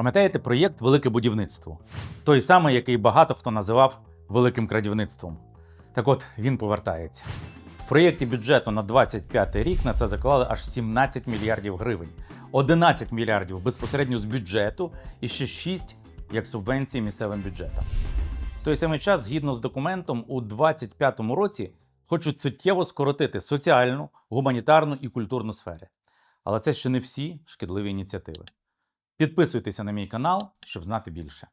Пам'ятаєте проєкт Велике будівництво? Той самий, який багато хто називав великим крадівництвом. Так от він повертається. В проєкті бюджету на 25 рік на це заклали аж 17 мільярдів гривень, 11 мільярдів безпосередньо з бюджету і ще 6 як субвенції місцевим бюджетам. В той самий час, згідно з документом, у 2025 році хочуть суттєво скоротити соціальну, гуманітарну і культурну сфери. Але це ще не всі шкідливі ініціативи. Підписуйтеся на мій канал, щоб знати більше.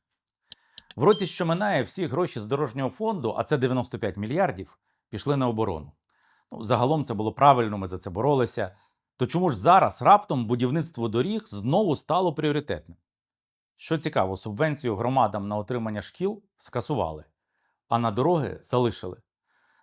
В році, що минає, всі гроші з дорожнього фонду, а це 95 мільярдів, пішли на оборону. Ну, загалом це було правильно, ми за це боролися. То чому ж зараз раптом будівництво доріг знову стало пріоритетним? Що цікаво, субвенцію громадам на отримання шкіл скасували, а на дороги залишили.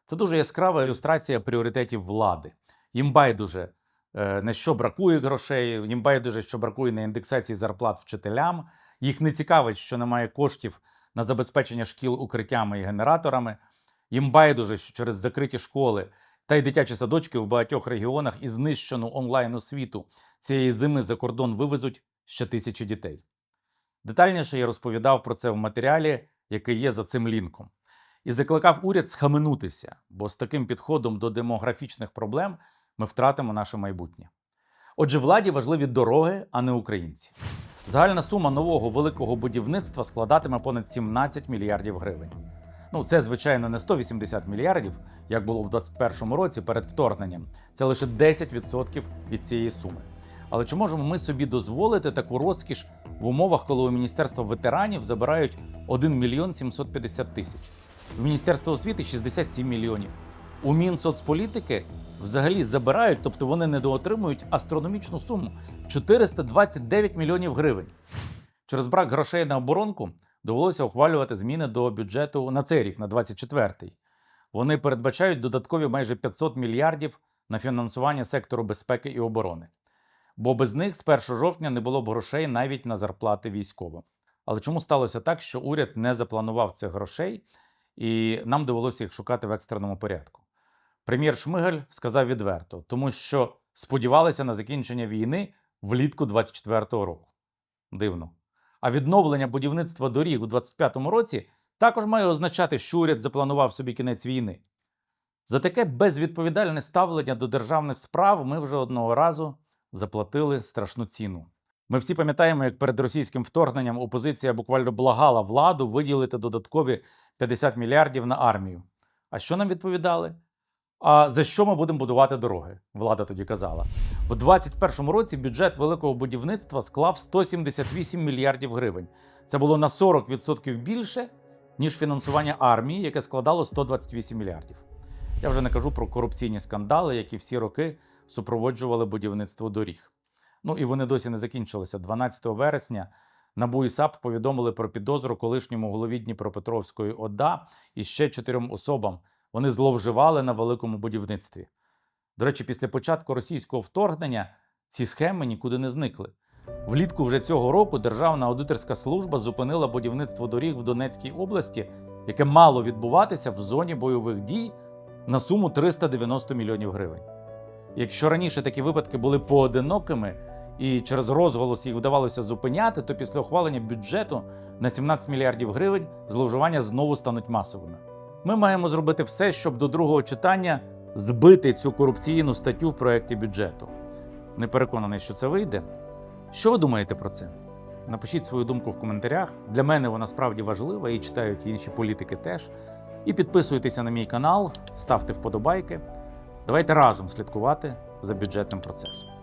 Це дуже яскрава ілюстрація пріоритетів влади. Їм байдуже, на що бракує грошей, їм байдуже, що бракує на індексації зарплат вчителям. Їх не цікавить, що немає коштів на забезпечення шкіл укриттями і генераторами. Їм байдуже, що через закриті школи та й дитячі садочки в багатьох регіонах і знищену онлайн освіту цієї зими за кордон вивезуть ще тисячі дітей. Детальніше я розповідав про це в матеріалі, який є за цим лінком, і закликав уряд схаменутися, бо з таким підходом до демографічних проблем ми втратимо наше майбутнє. Отже, владі важливі дороги, а не українці. Загальна сума нового великого будівництва складатиме понад 17 мільярдів гривень. Ну, це, звичайно, не 180 мільярдів, як було в 2021 році перед вторгненням. Це лише 10% від цієї суми. Але чи можемо ми собі дозволити таку розкіш в умовах, коли у Міністерства ветеранів забирають 1 мільйон 750 тисяч, в Міністерства освіти 67 мільйонів, у Мінсоцполітики взагалі забирають, тобто вони недоотримують астрономічну суму 429 мільйонів гривень. Через брак грошей на оборонку довелося ухвалювати зміни до бюджету на цей рік, на 24-й. Вони передбачають додаткові майже 500 мільярдів на фінансування сектору безпеки і оборони. Бо без них з 1 жовтня не було б грошей навіть на зарплати військовим. Але чому сталося так, що уряд не запланував цих грошей, і нам довелося їх шукати в екстреному порядку? Прем'єр Шмигаль сказав відверто, тому що сподівалися на закінчення війни влітку 24-го року. Дивно. А відновлення будівництва доріг у 25-му році також має означати, що уряд запланував собі кінець війни. За таке безвідповідальне ставлення до державних справ ми вже одного разу заплатили страшну ціну. Ми всі пам'ятаємо, як перед російським вторгненням опозиція буквально благала владу виділити додаткові 50 мільярдів на армію. А що нам відповідали? А за що ми будемо будувати дороги? Влада тоді казала. В 2021 році бюджет великого будівництва склав 178 мільярдів гривень. Це було на 40% більше, ніж фінансування армії, яке складало 128 мільярдів. Я вже не кажу про корупційні скандали, які всі роки супроводжували будівництво доріг. Ну і вони досі не закінчилися. 12 вересня НАБУ і САП повідомили про підозру колишньому голові Дніпропетровської ОДА і ще чотирьом особам. Вони зловживали на великому будівництві. До речі, після початку російського вторгнення ці схеми нікуди не зникли. Влітку вже цього року Державна аудиторська служба зупинила будівництво доріг в Донецькій області, яке мало відбуватися в зоні бойових дій на суму 390 мільйонів гривень. Якщо раніше такі випадки були поодинокими і через розголос їх вдавалося зупиняти, то після ухвалення бюджету на 17 мільярдів гривень зловживання знову стануть масовими. Ми маємо зробити все, щоб до другого читання збити цю корупційну статтю в проєкті бюджету. Не переконаний, що це вийде. Що ви думаєте про це? Напишіть свою думку в коментарях. Для мене вона справді важлива і читають інші політики теж. І підписуйтеся на мій канал, ставте вподобайки. Давайте разом слідкувати за бюджетним процесом.